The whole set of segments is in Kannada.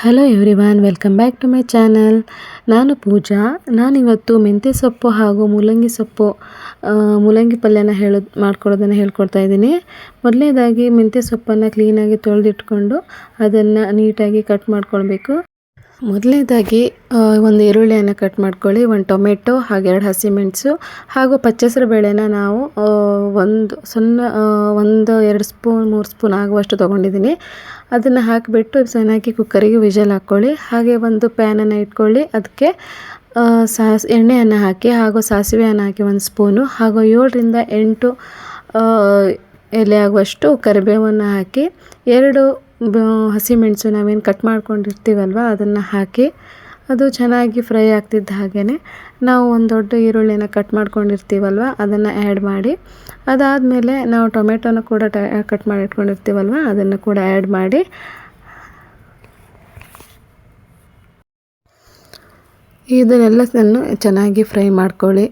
Hello everyone welcome back to my channel ನಾನು ಪೂಜಾ. ನಾನಿವತ್ತು ಮೆಂತ್ಯ ಸೊಪ್ಪು ಹಾಗೂ ಮೂಲಂಗಿ ಸೊಪ್ಪು ಮೂಲಂಗಿ ಪಲ್ಯನ ಹೇಳೋದು ಮಾಡ್ಕೊಳ್ಳೋದನ್ನು ಹೇಳ್ಕೊಡ್ತಾ ಇದ್ದೀನಿ. ಮೊದಲನೇದಾಗಿ ಮೆಂತ್ಯ ಸೊಪ್ಪನ್ನು ಕ್ಲೀನಾಗಿ ತೊಳೆದಿಟ್ಕೊಂಡು ಅದನ್ನು ನೀಟಾಗಿ ಕಟ್ ಮಾಡ್ಕೊಳ್ಬೇಕು. ಮೊದಲನೇದಾಗಿ ಒಂದು ಈರುಳ್ಳಿಯನ್ನು ಕಟ್ ಮಾಡ್ಕೊಳ್ಳಿ, ಒಂದು ಟೊಮೆಟೊ ಹಾಗೆ ಎರಡು ಹಸಿಮೆಣಸು ಹಾಗೂ ಪಚ್ಚಸರು ಬೇಳೆನ ನಾವು ಒಂದು ಸಣ್ಣ ಒಂದು, ಎರಡು ಸ್ಪೂನ್, ಮೂರು ಸ್ಪೂನ್ ಆಗುವಷ್ಟು ತೊಗೊಂಡಿದ್ದೀನಿ. ಅದನ್ನು ಹಾಕಿಬಿಟ್ಟು ಚೆನ್ನಾಗಿ ಕುಕ್ಕರಿಗೆ ವಿಜಲ್ ಹಾಕ್ಕೊಳ್ಳಿ. ಹಾಗೆ ಒಂದು ಪ್ಯಾನನ್ನು ಇಟ್ಕೊಳ್ಳಿ. ಅದಕ್ಕೆ ಸಾಸ್, ಎಣ್ಣೆಯನ್ನು ಹಾಕಿ ಹಾಗೂ ಸಾಸಿವೆಯನ್ನು ಹಾಕಿ ಒಂದು ಸ್ಪೂನು ಹಾಗೂ ಏಳರಿಂದ ಎಂಟು ಎಲೆ ಆಗುವಷ್ಟು ಕರಿಬೇವನ್ನು ಹಾಕಿ ಎರಡು ಹಸಿಮೆಣಸು ನಾವೇನು ಕಟ್ ಮಾಡ್ಕೊಂಡಿರ್ತೀವಲ್ವ, ಅದನ್ನು ಹಾಕಿ ಅದು ಚೆನ್ನಾಗಿ ಫ್ರೈ ಆಗ್ತಿದ್ದ ಹಾಗೇ ನಾವು ಒಂದು ದೊಡ್ಡ ಈರುಳ್ಳಿನ ಕಟ್ ಮಾಡ್ಕೊಂಡಿರ್ತೀವಲ್ವ, ಅದನ್ನು ಆ್ಯಡ್ ಮಾಡಿ, ಅದಾದಮೇಲೆ ನಾವು ಟೊಮೆಟೊನ ಕೂಡ ಕಟ್ ಮಾಡಿ ಇಟ್ಕೊಂಡಿರ್ತೀವಲ್ವ ಅದನ್ನು ಕೂಡ ಆ್ಯಡ್ ಮಾಡಿ. ಇದನ್ನೆಲ್ಲದನ್ನು ಚೆನ್ನಾಗಿ ಫ್ರೈ ಮಾಡ್ಕೊಳ್ಳಿ.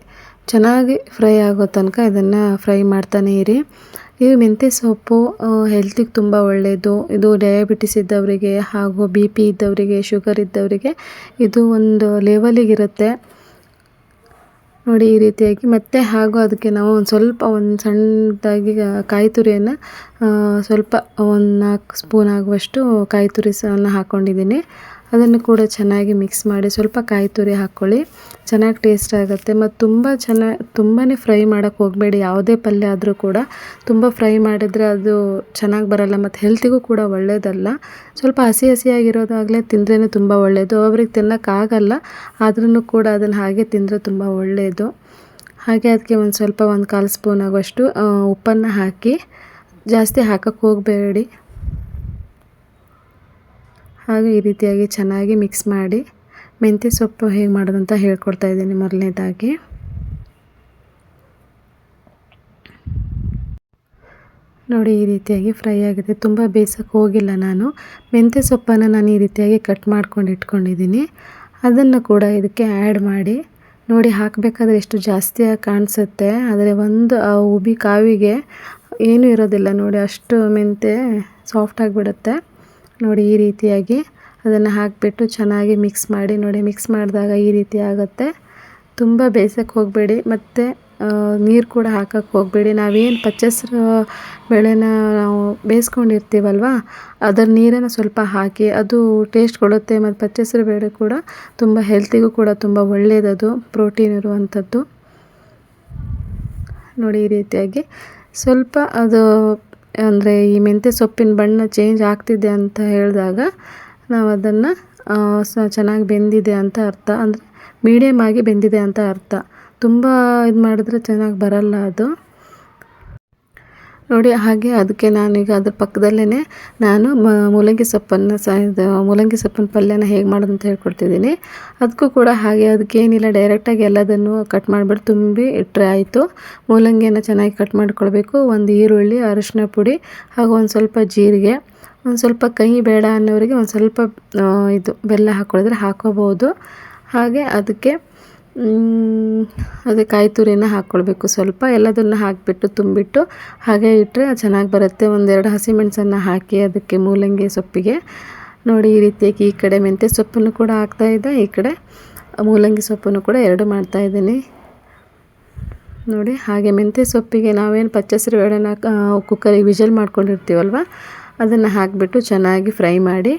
ಚೆನ್ನಾಗಿ ಫ್ರೈ ಆಗೋ ತನಕ ಇದನ್ನು ಫ್ರೈ ಮಾಡ್ತಾನೇ ಇರಿ. ಈ ಮೆಂತ್ಯ ಸೊಪ್ಪು ಹೆಲ್ತಿಗೆ ತುಂಬ ಒಳ್ಳೆಯದು ಇದು ಡಯಾಬಿಟಿಸ್ ಇದ್ದವರಿಗೆ ಹಾಗೂ ಬಿ ಪಿ ಇದ್ದವರಿಗೆ ಶುಗರ್ ಇದ್ದವರಿಗೆ ಇದು ಒಂದು ಲೆವೆಲಿಗಿರುತ್ತೆ ನೋಡಿ ಈ ರೀತಿಯಾಗಿ. ಮತ್ತೆ ಹಾಗೂ ಅದಕ್ಕೆ ನಾವು ಒಂದು ಸ್ವಲ್ಪ ಒಂದು ಸಣ್ಣದಾಗಿ ಕಾಯಿ ತುರಿಯನ್ನು ಸ್ವಲ್ಪ ಒಂದು ನಾಲ್ಕು ಸ್ಪೂನ್ ಆಗುವಷ್ಟು ಕಾಯಿ ತುರಿ ಸಹ ಹಾಕ್ಕೊಂಡಿದ್ದೀನಿ ಅದನ್ನು ಕೂಡ ಚೆನ್ನಾಗಿ ಮಿಕ್ಸ್ ಮಾಡಿ ಸ್ವಲ್ಪ ಕಾಯಿ ತುರಿ ಹಾಕ್ಕೊಳ್ಳಿ. ಚೆನ್ನಾಗಿ ಟೇಸ್ಟ್ ಆಗುತ್ತೆ. ಮತ್ತು ತುಂಬ ಚೆನ್ನಾಗಿ ತುಂಬಾ ಫ್ರೈ ಮಾಡೋಕ್ಕೆ ಹೋಗಬೇಡಿ. ಯಾವುದೇ ಪಲ್ಯ ಆದರೂ ಕೂಡ ತುಂಬ ಫ್ರೈ ಮಾಡಿದರೆ ಅದು ಚೆನ್ನಾಗಿ ಬರಲ್ಲ. ಮತ್ತು ಹೆಲ್ತಿಗೂ ಕೂಡ ಒಳ್ಳೆಯದಲ್ಲ ಸ್ವಲ್ಪ ಹಸಿ ಹಸಿಯಾಗಿರೋದಾಗಲೇ ತಿಂದ್ರೇ ತುಂಬ ಒಳ್ಳೆಯದು ಅವ್ರಿಗೆ ತಿನ್ನೋಕ್ಕಾಗಲ್ಲ ಆದ್ರೂ ಕೂಡ ಅದನ್ನು ಹಾಗೆ ತಿಂದರೆ ತುಂಬ ಒಳ್ಳೆಯದು ಹಾಗೆ ಅದಕ್ಕೆ ಒಂದು ಸ್ವಲ್ಪ ಒಂದು ಕಾಲು ಸ್ಪೂನ್ ಆಗುವಷ್ಟು ಉಪ್ಪನ್ನು ಹಾಕಿ ಜಾಸ್ತಿ ಹಾಕೋಕ್ಕೆ ಹೋಗಬೇಡಿ. ಹಾಗೆ ಈ ರೀತಿಯಾಗಿ ಚೆನ್ನಾಗಿ ಮಿಕ್ಸ್ ಮಾಡಿ ಮೆಂತ್ಯ ಸೊಪ್ಪು ಹೇಗೆ ಮಾಡೋದು ಅಂತ ಹೇಳ್ಕೊಡ್ತಾ ಇದ್ದೀನಿ ಮೊದಲನೇದಾಗಿ. ನೋಡಿ ಈ ರೀತಿಯಾಗಿ ಫ್ರೈ ಆಗಿದೆ. ತುಂಬ ಬೇಯಿಸೋಕ್ಕೆ ಹೋಗಿಲ್ಲ ನಾನು. ಮೆಂತ್ಯ ಸೊಪ್ಪನ್ನು ನಾನು ಈ ರೀತಿಯಾಗಿ ಕಟ್ ಮಾಡ್ಕೊಂಡು ಇಟ್ಕೊಂಡಿದ್ದೀನಿ. ಅದನ್ನು ಕೂಡ ಇದಕ್ಕೆ ಆ್ಯಡ್ ಮಾಡಿ ನೋಡಿ ಹಾಕಬೇಕಾದ್ರೆ ಎಷ್ಟು ಜಾಸ್ತಿಯಾಗಿ ಕಾಣಿಸುತ್ತೆ. ಆದರೆ ಒಂದು ಆ ಉಬಿ ಕಾವಿಗೆ ಏನೂ ಇರೋದಿಲ್ಲ ನೋಡಿ ಅಷ್ಟು ಮೆಂತ್ಯ ಸಾಫ್ಟ್ ಆಗಿಬಿಡುತ್ತೆ. ನೋಡಿ ಈ ರೀತಿಯಾಗಿ ಅದನ್ನು ಹಾಕಿಬಿಟ್ಟು ಚೆನ್ನಾಗಿ ಮಿಕ್ಸ್ ಮಾಡಿ ನೋಡಿ ಮಿಕ್ಸ್ ಮಾಡಿದಾಗ ಈ ರೀತಿ ಆಗುತ್ತೆ. ತುಂಬ ಬೇಯಿಸೋಕ್ಕೆ ಹೋಗಬೇಡಿ ಮತ್ತು ನೀರು ಕೂಡ ಹಾಕೋಕ್ಕೆ ಹೋಗಬೇಡಿ. ನಾವೇನು ಪಚ್ಚಸರು ಬೆಳೆನ ನಾವು ಬೇಯಿಸ್ಕೊಂಡಿರ್ತೀವಲ್ವ, ಅದರ ನೀರನ್ನು ಸ್ವಲ್ಪ ಹಾಕಿ ಅದು ಟೇಸ್ಟ್ ಕೊಡುತ್ತೆ ಮತ್ತು ಪಚ್ಚಸ್ರು ಬೇಳೆ ಕೂಡ ತುಂಬ ಹೆಲ್ತಿಗೂ ಕೂಡ ತುಂಬ ಒಳ್ಳೆಯದದು ಪ್ರೋಟೀನ್ ಇರುವಂಥದ್ದು. ನೋಡಿ ಈ ರೀತಿಯಾಗಿ ಸ್ವಲ್ಪ ಅದು ಅಂದರೆ ಈ ಮೆಂತ್ಯ ಸೊಪ್ಪಿನ ಬಣ್ಣ ಚೇಂಜ್ ಆಗ್ತಿದೆ ಅಂತ ಹೇಳಿದಾಗ ನಾವು ಅದನ್ನು ಚೆನ್ನಾಗಿ ಬೆಂದಿದೆ ಅಂತ ಅರ್ಥ. ಅಂದರೆ ಮೀಡಿಯಮ್ ಆಗಿ ಬೆಂದಿದೆ ಅಂತ ಅರ್ಥ. ತುಂಬ ಇದು ಮಾಡಿದ್ರೆ ಚೆನ್ನಾಗಿ ಬರಲ್ಲ ಅದು. ನೋಡಿ, ಹಾಗೆ ಅದಕ್ಕೆ ನಾನೀಗ ಅದ್ರ ಪಕ್ಕದಲ್ಲೇ ನಾನು ಮೂಲಂಗಿ ಸೊಪ್ಪನ್ನು ಸ, ಇದು ಮೂಲಂಗಿ ಸೊಪ್ಪಿನ ಪಲ್ಯನ ಹೇಗೆ ಮಾಡೋದು ಅಂತ ಹೇಳ್ಕೊಡ್ತಿದ್ದೀನಿ. ಅದಕ್ಕೂ ಕೂಡ ಹಾಗೆ ಅದಕ್ಕೇನಿಲ್ಲ ಡೈರೆಕ್ಟಾಗಿ ಎಲ್ಲದನ್ನು ಕಟ್ ಮಾಡಿಬಿಟ್ಟು ತುಂಬಿ ಇಟ್ಟರೆ ಆಯಿತು. ಮೂಲಂಗಿಯನ್ನು ಚೆನ್ನಾಗಿ ಕಟ್ ಮಾಡ್ಕೊಳ್ಬೇಕು. ಒಂದು ಈರುಳ್ಳಿ ಅರಿಶಿನ ಪುಡಿ, ಹಾಗೂ ಒಂದು ಸ್ವಲ್ಪ ಜೀರಿಗೆ, ಒಂದು ಸ್ವಲ್ಪ ಕಹಿ ಬೇಡ ಅನ್ನೋರಿಗೆ ಒಂದು ಸ್ವಲ್ಪ ಇದು ಬೆಲ್ಲ ಹಾಕ್ಕೊಳಿದ್ರೆ ಹಾಕೋಬೋದು ಹಾಗೆ ಅದಕ್ಕೆ ಅದೇ ಕಾಯಿ ತುರಿನ ಹಾಕ್ಕೊಳ್ಬೇಕು ಸ್ವಲ್ಪ ಎಲ್ಲದನ್ನು ಹಾಕಿಬಿಟ್ಟು ತುಂಬಿಟ್ಟು ಹಾಗೆ ಇಟ್ಟರೆ ಚೆನ್ನಾಗಿ ಬರುತ್ತೆ. ಒಂದೆರಡು ಹಸಿಮೆಣಸನ್ನು ಹಾಕಿ ಅದಕ್ಕೆ ಮೂಲಂಗಿ ಸೊಪ್ಪಿಗೆ. ನೋಡಿ ಈ ರೀತಿಯಾಗಿ ಈ ಕಡೆ ಮೆಂತ್ಯೆ ಸೊಪ್ಪನ್ನು ಕೂಡ ಹಾಕ್ತಾಯಿದ್ದೆ ಈ ಕಡೆ ಮೂಲಂಗಿ ಸೊಪ್ಪನ್ನು ಕೂಡ ಎರಡು ಮಾಡ್ತಾಯಿದ್ದೀನಿ ನೋಡಿ, ಹಾಗೆ ಮೆಂತ್ಯೆ ಸೊಪ್ಪಿಗೆ ನಾವೇನು ಪಚ್ಚಸಿರು ಬೇಳೆನ ಕುಕ್ಕರಿಗೆ ವಿಜಲ್ ಮಾಡ್ಕೊಂಡಿರ್ತೀವಲ್ವ, ಅದನ್ನು ಹಾಕಿಬಿಟ್ಟು ಚೆನ್ನಾಗಿ ಫ್ರೈ ಮಾಡಿ.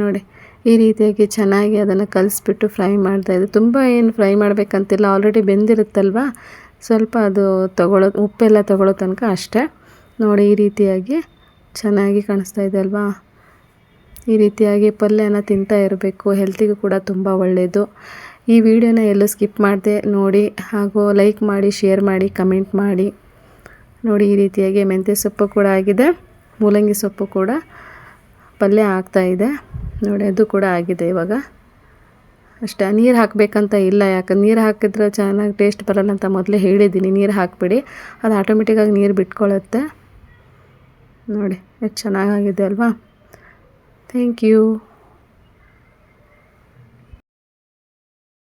ನೋಡಿ ಈ ರೀತಿಯಾಗಿ ಚೆನ್ನಾಗಿ ಅದನ್ನು ಕಲಿಸ್ಬಿಟ್ಟು ಫ್ರೈ ಮಾಡ್ತಾಯಿದ್ದೆ ತುಂಬ ಏನು ಫ್ರೈ ಮಾಡಬೇಕಂತಿಲ್ಲ ಆಲ್ರೆಡಿ ಬೆಂದಿರುತ್ತಲ್ವ? ಸ್ವಲ್ಪ ಅದು ತಗೊಳ್ಳೋ ಉಪ್ಪೆಲ್ಲ ತಗೊಳ್ಳೋ ತನಕ ಅಷ್ಟೇ. ನೋಡಿ, ಈ ರೀತಿಯಾಗಿ ಚೆನ್ನಾಗಿ ಕಾಣಿಸ್ತಾ ಇದೆ ಅಲ್ವಾ? ಈ ರೀತಿಯಾಗಿ ಪಲ್ಯನ ತಿಂತಾ ಇರಬೇಕು ಹೆಲ್ತಿಗೂ ಕೂಡ ತುಂಬ ಒಳ್ಳೆಯದು ಈ ವಿಡಿಯೋನ ಎಲ್ಲೂ ಸ್ಕಿಪ್ ಮಾಡಿದೆ, ನೋಡಿ, ಹಾಗೂ ಲೈಕ್ ಮಾಡಿ ಶೇರ್ ಮಾಡಿ ಕಮೆಂಟ್ ಮಾಡಿ. ನೋಡಿ, ಈ ರೀತಿಯಾಗಿ ಮೆಂತ್ಯ ಸೊಪ್ಪು ಕೂಡ ಆಗಿದೆ, ಮೂಲಂಗಿ ಸೊಪ್ಪು ಕೂಡ ಪಲ್ಯ ಆಗ್ತಾಯಿದೆ ನೋಡಿ, ಅದು ಕೂಡ ಆಗಿದೆ ಇವಾಗ. ಅಷ್ಟೇ, ನೀರು ಹಾಕಬೇಕಂತ ಇಲ್ಲ ಯಾಕಂದ್ರೆ ನೀರು ಹಾಕಿದ್ರೆ ಚೆನ್ನಾಗಿ ಟೇಸ್ಟ್ ಬರಲ್ಲ ಅಂತ ಮೊದಲೇ ಹೇಳಿದ್ದೀನಿ ನೀರು ಹಾಕಿಬಿಡಿ, ಅದು ಆಟೋಮೆಟಿಕ್ಕಾಗಿ ನೀರು ಬಿಟ್ಕೊಳ್ಳುತ್ತೆ ನೋಡಿ, ಎಷ್ಟು ಚೆನ್ನಾಗಾಗಿದೆ ಅಲ್ವಾ? Thank you